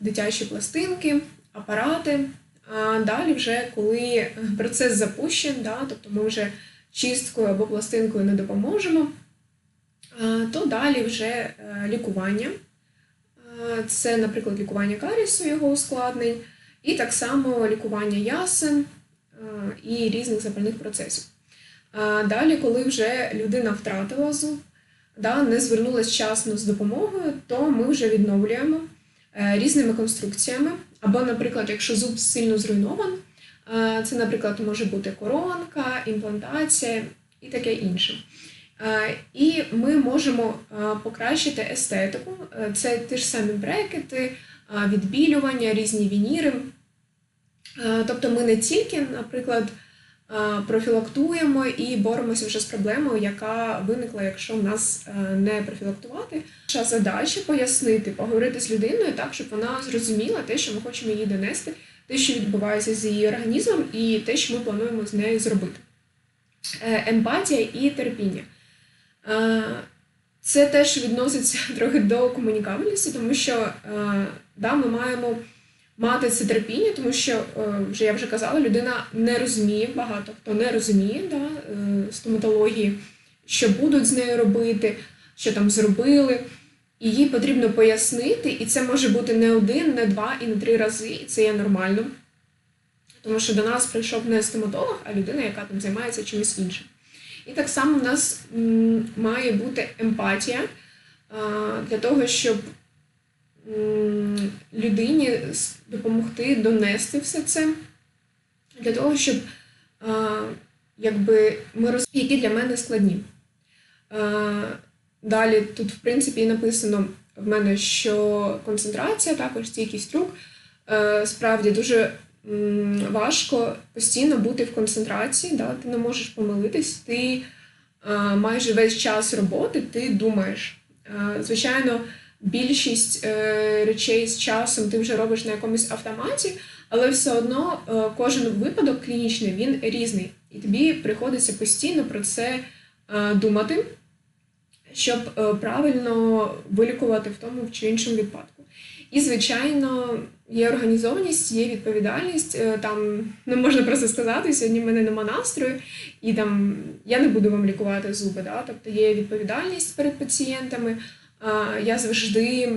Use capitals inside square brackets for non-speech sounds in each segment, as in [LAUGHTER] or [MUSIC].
дитячі пластинки, апарати. А далі, вже коли процес запущений, да, тобто ми вже чисткою або пластинкою не допоможемо, то далі вже е, лікування. Це, наприклад, лікування карісу, його ускладнень, і так само лікування ясен і різних запальних процесів. Далі, коли вже людина втратила зуб, да, не звернулася вчасно з допомогою, то ми вже відновлюємо різними конструкціями. Або, наприклад, якщо зуб сильно зруйнований, е, це, наприклад, може бути коронка, імплантація і таке інше. Е, І ми можемо е, покращити естетику. Е, Це ті ж самі брекети, е, відбілювання, різні вініри. Е, Тобто ми не тільки, наприклад, е, профілактуємо і боремося вже з проблемою, яка виникла, якщо нас е, не профілактувати. Наша задача пояснити, поговорити з людиною так, щоб вона зрозуміла те, що ми хочемо їй донести, те, що відбувається з її організмом, і те, що ми плануємо з нею зробити. Е, Емпатія і терпіння. Е, Це теж відноситься [LAUGHS] трохи до комунікабельності, тому що е, да, ми маємо мати це терпіння, тому що е, вже я вже казала, людина не розуміє, багато хто не розуміє да, е, стоматології, що будуть з нею робити, що там зробили. І їй потрібно пояснити, і це може бути не один, не два і не три рази, і це є нормально. Тому що до нас прийшов не стоматолог, а людина, яка там займається чимось іншим. І так само в нас має бути емпатія для того, щоб людині допомогти донести все це, для того, щоб якби ми роз... які для мене складні. Далі тут, в принципі, написано в мене, що концентрація, також стійкість рук. Справді дуже важко постійно бути в концентрації, да? ти не можеш помилитись, ти майже весь час роботи ти думаєш. Звичайно, більшість е, речей з часом ти вже робиш на якомусь автоматі, але все одно е, кожен випадок клінічний він різний. І тобі приходиться постійно про це е, думати щоб е, правильно вилікувати в тому чи іншому випадку. І, звичайно, є організованість, є відповідальність. Е, Там не можна просто сказати, сьогодні в мене нема настрою, і там я не буду вам лікувати зуби. Да? Тобто є відповідальність перед пацієнтами. Я завжди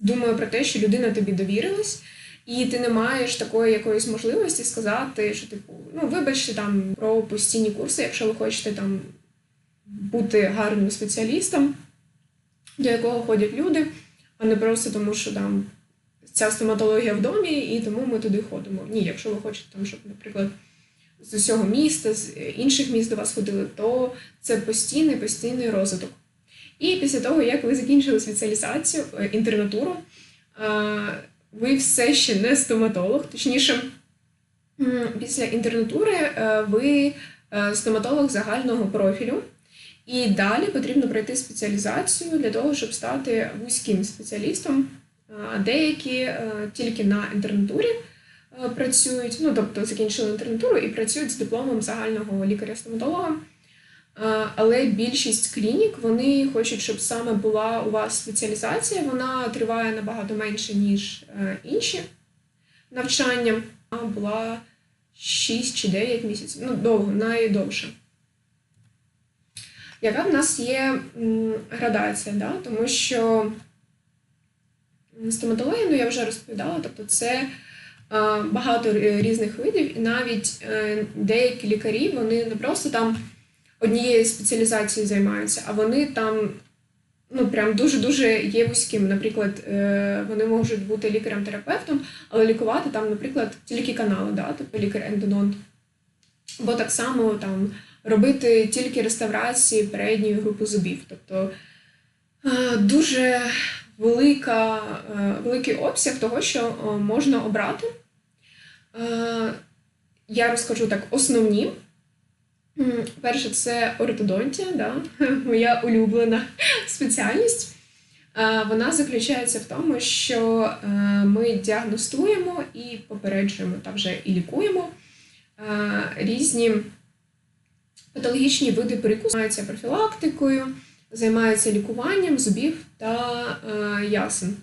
думаю про те, що людина тобі довірилась. І ти не маєш такої якоїсь можливості сказати, що типу, ну вибачте там про постійні курси, якщо ви хочете там бути гарним спеціалістом, до якого ходять люди, а не просто тому, що там ця стоматологія в домі, і тому ми туди ходимо. Ні, якщо ви хочете, там, щоб, наприклад, з усього міста, з інших міст до вас ходили, то це постійний постійний розвиток. І після того, як ви закінчили спеціалізацію, е, інтернатуру, е, ви все ще не стоматолог, точніше, після інтернатури е, ви стоматолог загального профілю. І далі потрібно пройти спеціалізацію для того, щоб стати вузьким спеціалістом. Деякі тільки на інтернатурі працюють, ну тобто закінчили інтернатуру і працюють з дипломом загального лікаря-стоматолога. Е, Але більшість клінік вони хочуть, щоб саме була у вас спеціалізація. Вона триває набагато менше, ніж е, інші навчання. Була 6 чи 9 місяців, ну довго, найдовше. Яка в нас є градація, да? тому що стоматологія, ну я вже розповідала, тобто це е, багато різних видів, і навіть деякі лікарі вони не просто там однією спеціалізацією займаються, а вони там ну прям дуже-дуже є вузькими. Наприклад, е, вони можуть бути лікарем-терапевтом, але лікувати там, наприклад, тільки канали, да? тобто лікар-ендодонт. Бо так само там робити тільки реставрації передньої групи зубів. Тобто е, дуже велика, е, великий обсяг того, що можна обрати. Я розкажу так: основні. Перше, це ортодонтія, да? [LAUGHS] моя улюблена спеціальність. Е, Вона заключається в тому, що е, ми діагностуємо і попереджуємо та вже і лікуємо е, різні патологічні види перекусу, займаються профілактикою, займаються лікуванням зубів та е, ясен.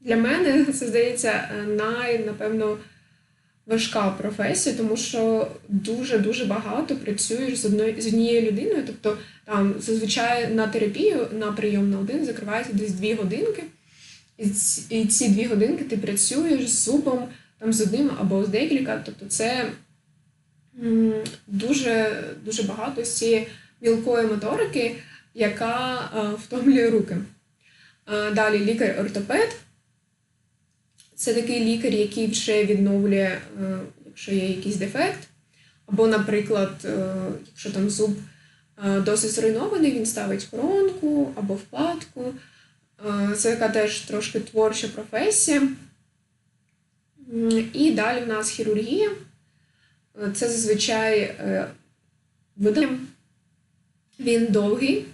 Для мене це здається най, напевно, важка професія, тому що дуже-дуже багато працюєш з одною з однією людиною. Тобто там зазвичай на терапію на прийом на один закривається десь дві годинки, і ці, дві годинки ти працюєш з зубом там з одним або з декілька. Тобто, це дуже дуже багато з цієї мілкої моторики, яка е, втомлює руки. Е, Далі лікар-ортопед. Це такий лікар, який вже відновлює, е, якщо є якийсь дефект. Або, наприклад, е, якщо там зуб е, досить зруйнований, він ставить коронку або вкладку. Це така теж трошки творча професія. І далі в нас хірургія. Це зазвичай видалення. Він довгий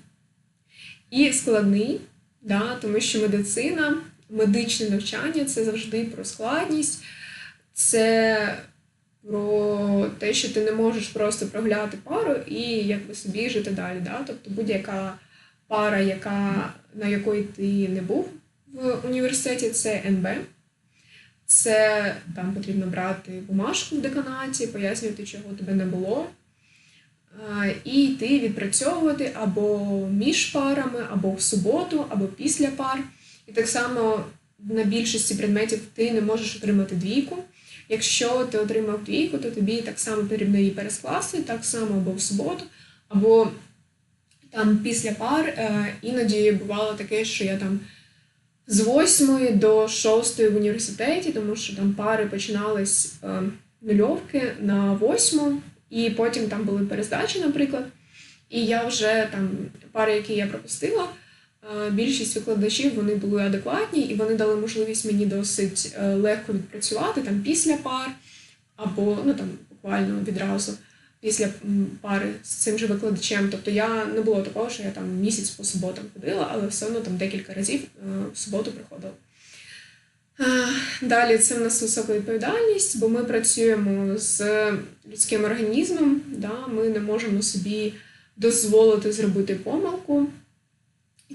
і складний, да, тому що медицина, медичне навчання це завжди про складність, це про те, що ти не можеш просто прогляти пару і якби собі жити далі. Да? Тобто будь-яка пара, яка, на якої ти не був в університеті, це НБ. Це там потрібно брати бумажку в деканаті, пояснювати, чого тебе не було. І йти відпрацьовувати або між парами, або в суботу, або після пар. І так само на більшості предметів ти не можеш отримати двійку. Якщо ти отримав двійку, то тобі так само потрібно її перескласти, так само або в суботу, або там після пар. Е, Іноді бувало таке, що я там з 8 до 6 в університеті, тому що там пари починались е, нульовки на 8, і потім там були перездачі, наприклад. І я вже там пари, які я пропустила, більшість викладачів вони були адекватні і вони дали можливість мені досить е, легко відпрацювати там після пар, або ну там буквально відразу після пари з цим же викладачем. Тобто я не було такого, що я там місяць по суботам ходила, але все одно там декілька разів е, в суботу приходила. Е, Далі це в нас висока відповідальність, бо ми працюємо з людським організмом, да, ми не можемо собі дозволити зробити помилку,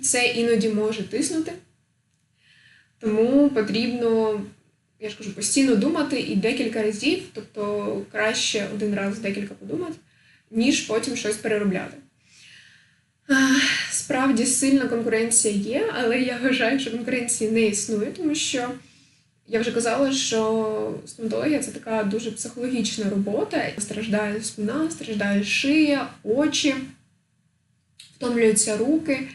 це іноді може тиснути. Тому потрібно, я ж кажу, постійно думати і декілька разів, тобто краще один раз декілька подумати, ніж потім щось переробляти. Справді сильна конкуренція є, але я вважаю, що конкуренції не існує, тому що я вже казала, що стоматологія це така дуже психологічна робота. Страждає спина, страждає шия, очі, втомлюються руки,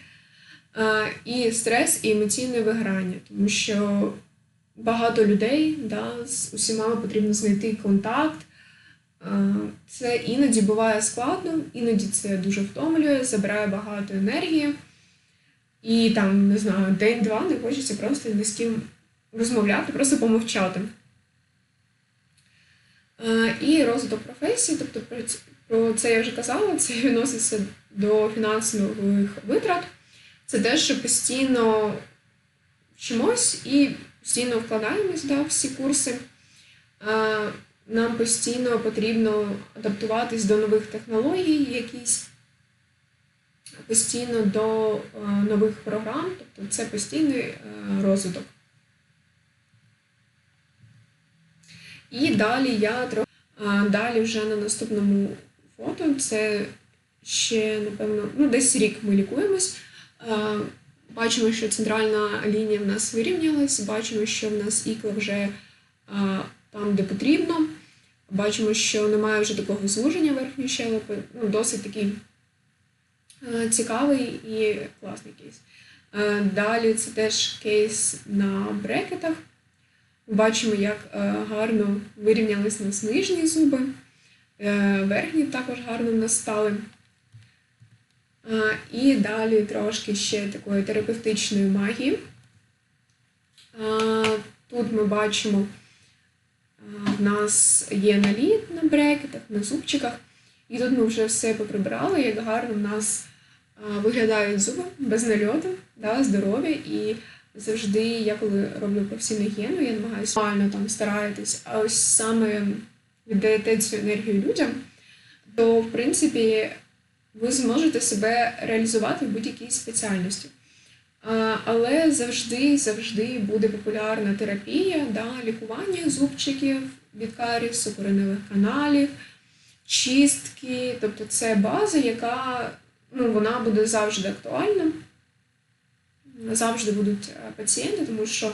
і стрес, і емоційне виграння, тому що багато людей да, з усіма потрібно знайти контакт. Е, Це іноді буває складно, іноді це дуже втомлює, забирає багато енергії. І там, не знаю, день-два не хочеться просто ні з ким розмовляти, просто помовчати. Е, І розвиток професії, тобто про це я вже казала, це [LAUGHS] відноситься до фінансових витрат. Це те, що постійно вчимось і постійно вкладаємось да, всі курси. Нам постійно потрібно адаптуватись до нових технологій якісь, постійно до нових програм, тобто це постійний е, розвиток. І далі я трохи далі вже на наступному фото. Це ще, напевно, ну, десь рік ми лікуємось. А, Бачимо, що центральна лінія в нас вирівнялась, бачимо, що в нас ікла вже там, де потрібно. Бачимо, що немає вже такого звуження верхньої щелепи. Ну, досить такий цікавий і класний кейс. Далі це теж кейс на брекетах. Бачимо, як е, гарно вирівнялись у нас нижні зуби, е, верхні також гарно в нас стали. І далі трошки ще такої терапевтичної магії. Тут ми бачимо, в нас є наліт на брекетах, на зубчиках. І тут ми вже все поприбирали, як гарно в нас виглядають зуби без нальоту, да, здорові. І завжди, я коли роблю професійну гігієну, я намагаюся реально там стараєтесь, а ось саме віддаєте цю енергію людям, то в принципі ви зможете себе реалізувати в будь-якій спеціальності. Але завжди, завжди буде популярна терапія, да, лікування зубчиків від карісу, кореневих каналів, чистки. Тобто це база, яка ну, вона буде завжди актуальна. Завжди будуть е, пацієнти, тому що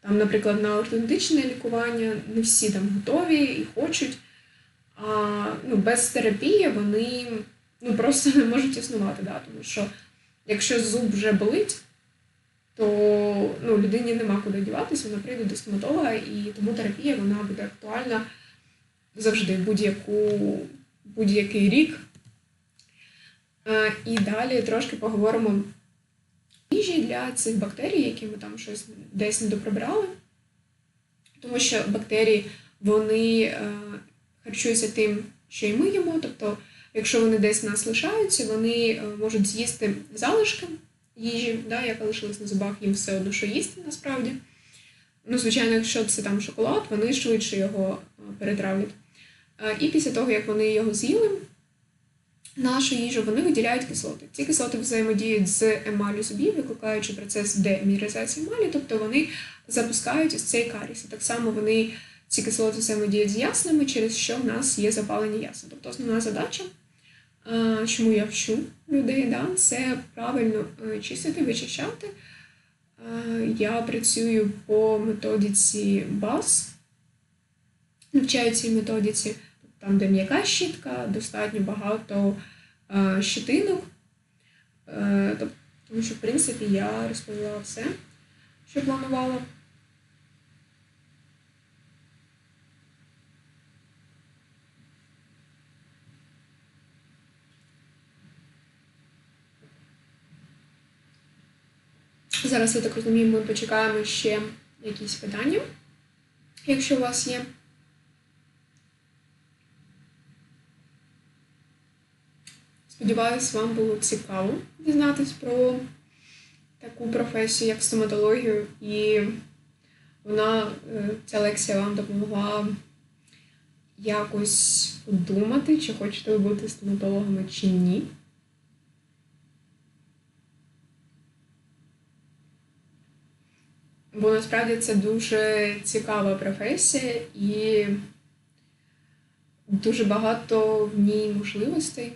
там, наприклад, на ортодонтичне лікування не всі там готові і хочуть. А ну, без терапії вони ну, просто не можуть існувати. Да? Тому що якщо зуб вже болить, то ну, людині нема куди діватися, вона прийде до стоматолога, і тому терапія вона буде актуальна завжди, будь-яку, будь-який рік. І далі трошки поговоримо їжі для цих бактерій, які ми там щось десь не доприбрали. Тому що бактерії вони е, харчуються тим, що і ми їмо. Тобто, якщо вони десь нас лишаються, вони е, можуть з'їсти залишки їжі, да, яка лишилась на зубах, їм все одно, що їсти насправді. Ну, звичайно, якщо це там шоколад, вони швидше його е, перетравлять. Е, І після того, як вони його з'їли, нашу їжу, вони виділяють кислоти. Ці кислоти взаємодіють з емалю зубів, викликаючи процес деміризації емалі, тобто вони запускають ось цей каріс. Так само вони ці кислоти взаємодіють з яснами, через що в нас є запалення ясен. Тобто основна задача, чому я вчу людей, да, це правильно е, чистити, вичищати. Е, Я працюю по методиці БАС, навчаю цій методиці, там, де м'яка щітка, достатньо багато е, щитинок. Е, Тому що, в принципі, я розповіла все, що планувала. Зараз, я так розумію, ми почекаємо ще якісь питання, якщо у вас є. Сподіваюсь, вам було цікаво дізнатись про таку професію, як стоматологію, і вона, е, ця лекція вам допомогла якось подумати, чи хочете ви бути стоматологами чи ні. Бо насправді це дуже цікава професія і дуже багато в ній можливостей.